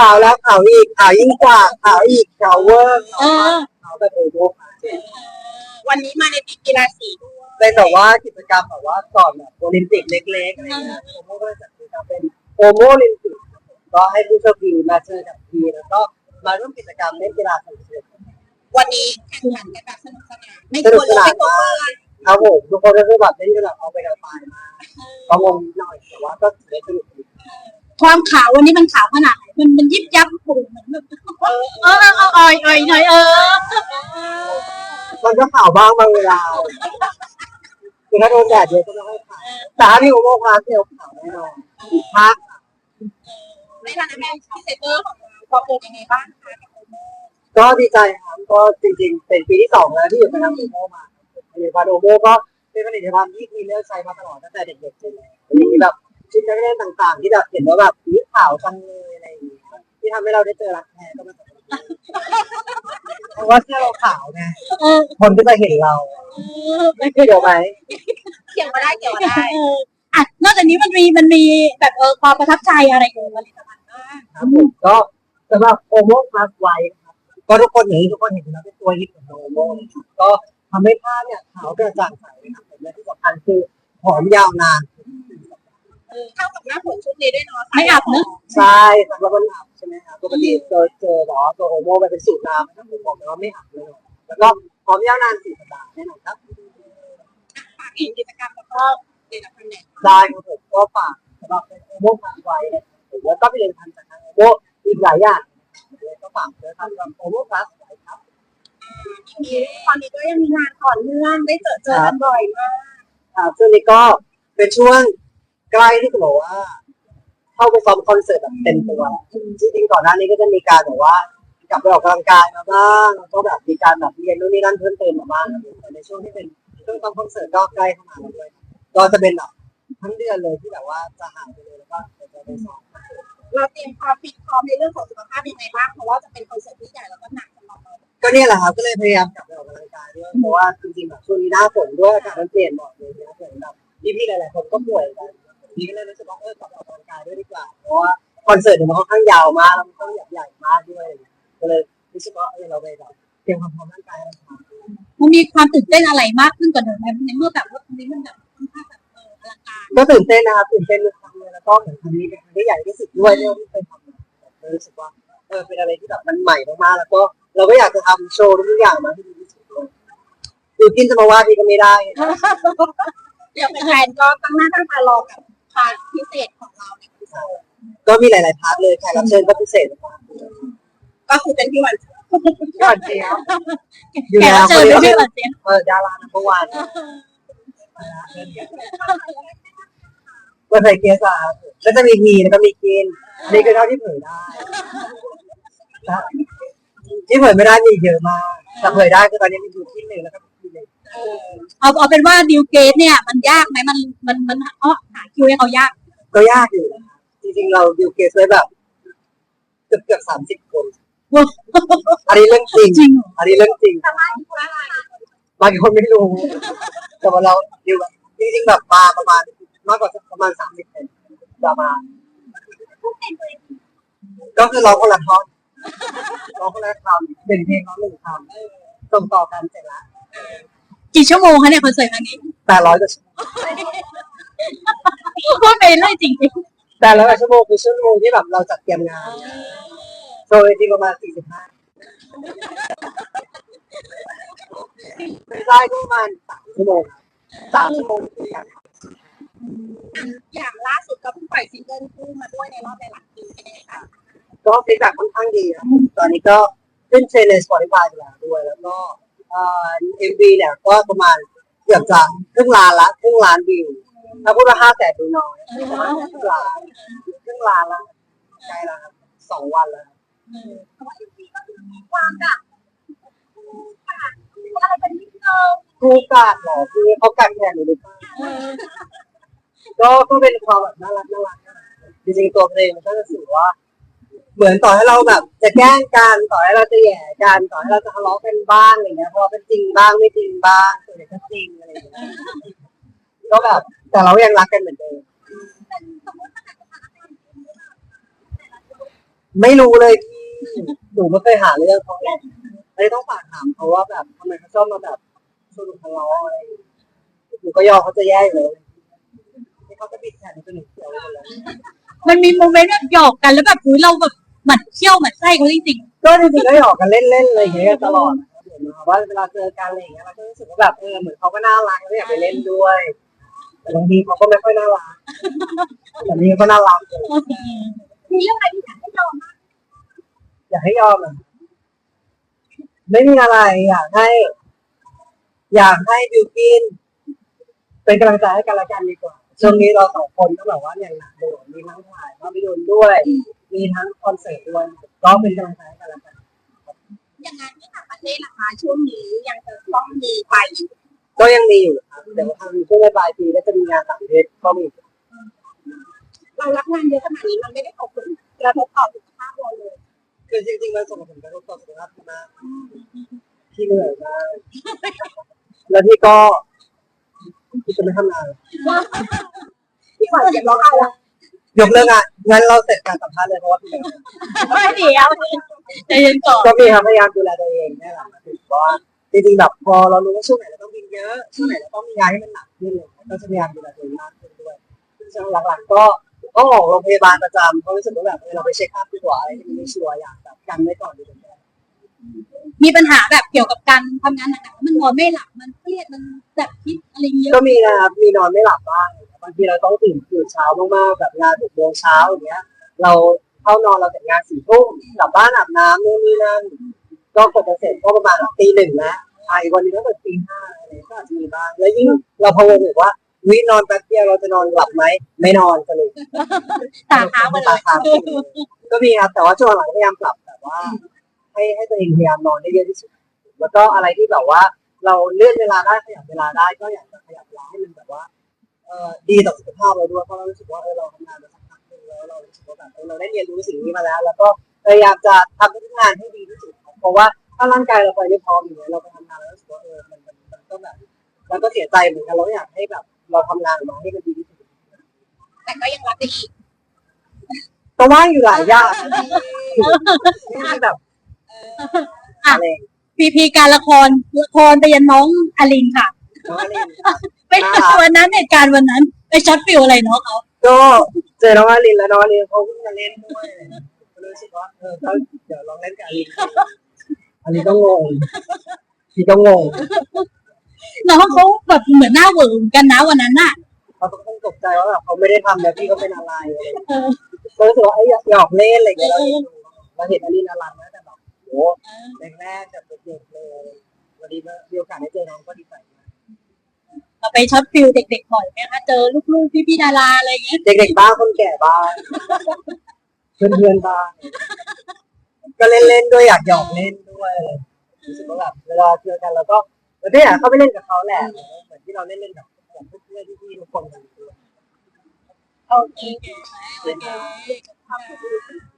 ข่าวแล้วข่าวอีกข่าวยิ่งกว่าข่าวอีกข่าวเวอร์เออข่าวแบบโอ้โหวันนี้มาในทีมกีฬาสีด้วยเป็นแบบว่ากิจกรรมแบบว่าก่อนแบบโอลิมปิกเล็กๆอะไรเงี้ยโอโมก็เลยจัดกิจกรรมเป็นโอโมโอลิมปิกก็ให้ผู้โชคดีมาเจอกับทีแล้วก็มาร่วมกิจกรรมเล่นกีฬาสนุกๆวันนี้แข่งขันกันแบบสนุกสนานไม่ควรเลยไม่ควรเลยครับผมทุกคนก็คือแบบเล่นกันแบบเอาไปกันตายมาก็งงนิดหน่อยแต่ว่าก็ถือว่าสนุกดี ความขาววันนี้มันขาวขนาดไหนมันมันยิบยับโอ้โหเหมือนแบบเออเออเอออ่อยอ่อยหน่อยเออมันก็ข่าวบ้างบางเวลาคือถ้าโดนแดดเยอะก็ไม่ค่อยขาวแต่ถ้าที่โอโมพาเซลข่าวแน่นอนพักในฐานะแม่พิเศษเตอร์ของเราความเป็นยังไงบ้างคะก็ดีใจครับก็จริงๆเป็นปีที่สองแล้วที่อยู่กับทางโอโมมาผลิตภัณฑ์โอโมก็เป็นผลิตภัณฑ์ที่ทีเลือกใช้มาตลอดตั้งแต่เด็กๆเลยมีแบบ ชิ้นเล่นต่างๆ ที่แบบเห็นว่าแบบสีขาวจังเลยอะไรอย่างเงี้ยที่ทำให้เราได้เจอรักแท้ก็มาจากเพราะว่าแค่เราขาวไงเออคนก็จะเห็นเราไม่เกี่ยวไหมเกี่ยวมาได้เกี่ยวมาได้เอออะนอกจากนี้มันมีมันมีแบบเออความประทับใจอะไรกับผลิตภัณฑ์บ้างครับผมก็สำหรับโอโมพลัสไวครับก็ทุกคนอย่างที่ทุกคนเห็นอยู่แล้วเป็นตัวฮิตของโอโมนะครับก็ทำให้ผ้าเนี่ยขาวกระจ่างใสนะครับผมและที่สำคัญคือหอมยาวนาน เข้ากับหน้าฝนชุดนี้ด้วยเนาะไม่อับเนอะใช่สำหรับมันอับใช่ไหมครับปกติเจอเจอแบบว่าตัวโอโมไปเป็นสูตรน้ำนะครับผมบอกเลยว่าไม่อับเลยแล้วก็หอมยาวนานสี่สัปดาห์แน่นอนครับฝากอีกกิจกรรมแล้วก็เดทพันเนี่ยได้ครับผมก็ฝากสำหรับโอโมพลัสไวนะครับแล้วก็ผลิตภัณฑ์จากทางโอโมอีกหลายอย่างก็ฝากเลยครับสำหรับโอโมพลัสไวครับมีตอนนี้ก็ยังมีงานต่อเนื่องได้เจอเจอกันบ่อยมากครับช่วงนี้ก็เป็นช่วง ใกล้ที่จะบอกว่า เข้าไปซ้อมคอนเสิร์ตแบบเต็มตัวจริงๆก่อนหน้านี้ก็จะมีการแบบว่ากลับไปออกกำลังกายมาบ้างแล้วก็แบบมีการแบบเรียนนู่นนี่นั่นเพิ่มเติมมาบ้างแต่ในช่วงที่เป็นช่วงซ้อมคอนเสิร์ตก็ใกล้เข้ามาแล้วด้วยก็จะเป็นแบบทั้งเดือนเลยที่แบบว่าจะหายไปเลยแล้วก็เดี๋ยวจะไปซ้อมคอนเสิร์ตเราเตรียมความฟิตพร้อมในเรื่องของสุขภาพยังไงบ้างเพราะว่าจะเป็นคอนเสิร์ตที่ใหญ่แล้วก็หนักสำหรับเราก็เนี่ยแหละครับก็เลยพยายามกลับไปออกกำลังกายด้วยเพราะว่าจริงๆแบบช่วงนี้หน้าฝนด้วยอากาศมันเปลี่ยนบ่อยเลยนะเหมือนแบบพี่ๆหลายๆคนก็ป่วยกัน นี่ก็เลยรู้สึกว่าเออกลับไปออกกำลังกายด้วยดีกว่า เพราะว่าคอนเสิร์ตเนี่ยมันค่อนข้างยาวมากแล้วมันก็ใหญ่มากด้วยก็เลยรู้สึกว่าเออเราไปแบบเตรียมความพร้อมร่างกายเราก่อนมันมีความตื่นเต้นอะไรมากขึ้นกว่าเดิมไหมในเมื่อแบบว่าตรงนี้มันแบบค่อนข้างแบบเอออลังการก็ตื่นเต้นนะครับตื่นเต้นทุกครั้งเลยแล้วก็เหมือนครั้งนี้เป็นครั้งที่ใหญ่ที่สุดด้วยที่เราเคยทำมารู้สึกว่าเออเป็นอะไรที่แบบมันใหม่มากๆแล้วก็เราก็อยากจะทำโชว์ทุกอย่างมาให้ดีที่สุดด้วยคือกินจะมาว่าพี่ก็ไม่ได้ เดี๋ยวแฟนๆก็ตั้งหน้าตั้งตารอกับ พาร์ทพิเศษของเราในคอนเสิร์ตก็มีหลาย ๆ พาร์ทเลยแขกรับเชิญก็พิเศษมากก็คือเป็นพี่หวันพี่วันเจียบอยู่แขกแล้รับวเชิญด้วยเหรอเจ๊เออดารานัมเบอร์วันก็ใส่เกียร์สามแล้วจะมีทีแล้วก็มีกินนี่คือเท่าที่เผยได้นะที่เผยไม่ได้มีเยอะมากแต่เผยได้คือตอนนี้มีอยู่ที่หนึ่งแล้วก็ที่หนึ่ง เอาเอาเป็นว่าดิวเกตเนี่ยมันยากไหมมันมันมันเอ๋อหาคิวให้เขายากก็ยากอยู่ จริงๆเราดิวเกสไว้แบบเกือบเกือบสามสิบคน อันนี้เรื่องจริง จริงเหรอ อันนี้เรื่องจริงทำไมคุณอะไรบางคนไม่รู้ แต่ว่าเราดิวแบบจริงๆแบบมาประมาณมากกว่าประมาณสามสิบคนจะมาก็คือร้องคนละท่อนร้องคนละคำเป็นเพลงร้องหนึ่งคำส่งต่อกันเสร็จแล้ว กี่ชั่วโมงคะเนี่ยคอนเสิร์ตครั้งนี้แปดร้อยกว่าชั่วโมงพูดไปเรื่อยจริงแปดร้อยกว่าชั่วโมงคือชั่วโมงที่แบบเราจัดเตรียมงานโชว์จริงๆประมาณสี่สิบห้าไม่ได้ก็ประมาณสามชั่วโมงสามชั่วโมงคือกันอย่างล่าสุดก็เพิ่งปล่อยซิงเกิลคู่มาด้วยในรอบหลายๆปีเป็นยังไงคะก็ฟีดแบ็กค่อนข้างดีนะตอนนี้ก็ขึ้นเทรนด์ใน Spotify ไปแล้วด้วย แล้วก็ เอ่อ MV เนี่ยก็ประมาณเกือบจะครึ่งล้านละครึ่งล้านวิวถ้าพูดว่าห้าแสนดูน้อยประมาณครึ่งล้านครึ่งล้านละใกล้แล้วครับสองวันแล้วเพราะว่าจริงๆก็คือมีความแบบค่ะมีอะไรเป็นนิดนึงคู่กัดเหรอคือเขากัดแทนหนูดิก็ก็เป็นความแบบน่ารักน่ารักจริงๆตัวเพลงมันก็จะสื่อว่า เหมือนต่อให้เราแบบ จะแกล้งกันต่อให้เราจะแหย่กันต่อให้เราจะทะเลาะกันบ้างอะไรเงี้ยพอเป็นจริงบ้างไม่จริงบ้างส่วนใหญ่ก็จริงอะไรเงี้ยก็แบบแต่เรายังรักกันเหมือนเดิมไม่รู้เลยพี่หนูไม่เคยหาเรื่องเขาเลยเลยต้องฝากถามเขาว่าแบบทำไมเขาชอบมาแบบชวนทะเลาะอะไรหนูก็ยอมเขาจะแย่อยู่เลยเขาจะปิดแขนหนูเป็นหนูเขียวหมดเลยมันมีโมเมนต์แบบหยอกกันแล้วแบบอุ้ยเราแบบ หมั่นเขี้ยวหมั่นไส้เขาจริงก็จริงๆก็หยอกกันเล่นๆอะไรอย่างเงี้ยตลอดเหมือนแบบว่าเวลาเจอกันอะไรอย่างเงี้ยเราก็รู้สึกว่าแบบเออเหมือนเขาก็น่ารักแล้วอยากไปเล่นด้วย แต่บางทีเขาก็ไม่ค่อยน่ารักแต่นี่ก็น่ารักมีเรื่องอะไรที่อยากให้ยอมมากอยากให้ยอมอะไม่มีอะไรอยากให้ อยากให้บิวกินเป็นกำลังใจให้กันและกันดีกว่าช่วงนี้เราสองคนก็แบบว่าอย่างหนักเลยมีทั้งถ่ายภาพยนตร์ด้วย มีทั้งคอนเสิร์ตด้วยก็เป็นกำลังใจให้กันและกันอย่างงานที่ต่างประเทศนะคะช่วงนี้ยังจะต้องมีไปอยู่ก็ยังมีอยู่ครับเดี๋ยวทางช่วงปลายปีก็จะมีงานต่างประเทศก็มีเรารับงานเยอะขนาดนี้มันไม่ได้ตกผลกระทบต่อสุขภาพเราเลยคือจริงๆมันส่งผลกระทบต่อสุขภาพมากที่เหนื่อยมากแล้วที่ก็ที่จะไม่ทำงานพี่หวานเจ็บร้องไห้ละ ยกเลิกงานงั้นเราเสร็จการสัมภาษณ์เลยเพราะว่าพี่เหนื่อยๆไม่เดี๋ยวใจเย็นก่อนก็มีครับพยายามดูแลตัวเองนี่แหละถึงว่าจริงๆแบบพอเรารู้ว่าช่วงไหนเราต้องบินเยอะช่วงไหนเราต้องมีงานให้มันหนักขึ้นเลยก็จะพยายามดูแลตัวเองมากขึ้นด้วยช่วงหลังๆก็ก็ออกโรงพยาบาลประจำเพราะรู้สึกว่าแบบเออเราไปเช็คอัพดีกว่าอะไรที่มันไม่ชัวร์อยากแบบกันไว้ก่อนดีกว่ามีปัญหาแบบเกี่ยวกับการทำงานหนักๆแล้วมันนอนไม่หลับมันเครียดมันแบบคิดอะไรเยอะก็มีนะครับมีนอนไม่หลับบ้าง บางทีเราต้องตื่นตื่นเช้ามากๆแบบงานหกโมงเช้าอย่างเงี้ย เราเข้านอนเราเสร็จงานสี่ทุ่มกลับบ้านอาบน้ำนู่นนี่นั่นก็กดจะเสร็จก็ประมาณตีหนึ่งแล้วอะอีกวันหนึงก็เกิดตีห้าอะไรก็อาจจะมีบ้างแล้วยิ่งเราพะวงอยู่ว่าวินอนแป๊บเดียวเราจะนอนหลับไหมไม่นอนสนุกตาค้างมาเลตายค้างก็มีครับแต่ว่าช่วงหลังพยายามปรับแบบว่า ให้ให้ตัวเองพยายามนอนได้เยอะที่สุดแล้วก็อะไรที่แบบว่า เราเลื่อนเวลาได้ขยับเวลาได้ก็อยากจะขยับเวลาให้มันแบบว่าเออ ดีต่อสุขภาพเราด้วยเพราะเรารู้สึกว่าเออเราทำงานมาสักพักหนึงแล้วเรารู้สึกว่าแบบเออเราได้เรียนรู้สิ่งนี้มาแล้ว แล้วก็พยายามจะทำทุกงานให้ดีที่สุดครับเพราะว่าถ้าร่างกายเราไปไม่พร้อมอย่างเงี้ยเราไปทำงานแล้วรู้สึกว่าเออมันมันมันก็แบบเราก็เสียใจเหมือนกันเราอยากให้แบบ เราทำงานออกมาให้มันดีที่สุดแต่ก็ยังรับได้อีกก็ว่างอยู่หลายอย่างที่แบบอะไรพีพีการละครละครไปยันน้องอลินค่ะ น้องอลิน ไปวันนั้นเหตุการณ์วันนั้นไปช็อตฟิลอะไรเนาะเขาก็เจอน้องอลินแล้วน้องอลินเขาเพิ่งมาเล่นด้วยก็เลยรู้สึกว่าเออเขาเดี๋ยวลองเล่นกับอลินอลินก็งงพี่ก็งงน้องเขาแบบเหมือนหน้าเหวอเหมือนกันนะวันนั้นน่ะเขาต้องตกใจว่าแบบเขาไม่ได้ทำแล้วพี่ก็เป็นอะไรอะไรอย่างเงี้ยก็รู้สึกว่าไอ้ยหยอกเล่นอะไรอย่างเงี้ยเราเห็นเราเห็นอลินอลันนะแต่แบบโหแรกๆแบบเด็กๆเลยวันนี้มีโอกาสได้เจอน้องก็ดีใจมาก เราไปช็อตฟิลเด็กๆบ่อยไหมคะเจอลูกๆพี่ๆดาราอะไรอย่างเงี้ยเด็กๆบ้างคนแก่บ้างเพื่อนๆบ้างก็เล่นๆด้วยอยากหยอกเล่นด้วยรู้สึกว่าแบบเวลาเจอกันเราก็เราก็อยากเข้าไปเล่นกับเขาแหละเหมือนที่เราเล่นเล่นกับกับเพื่อนๆพี่ๆทุกคนกันด้วยโอเคโอเคขอบคุณ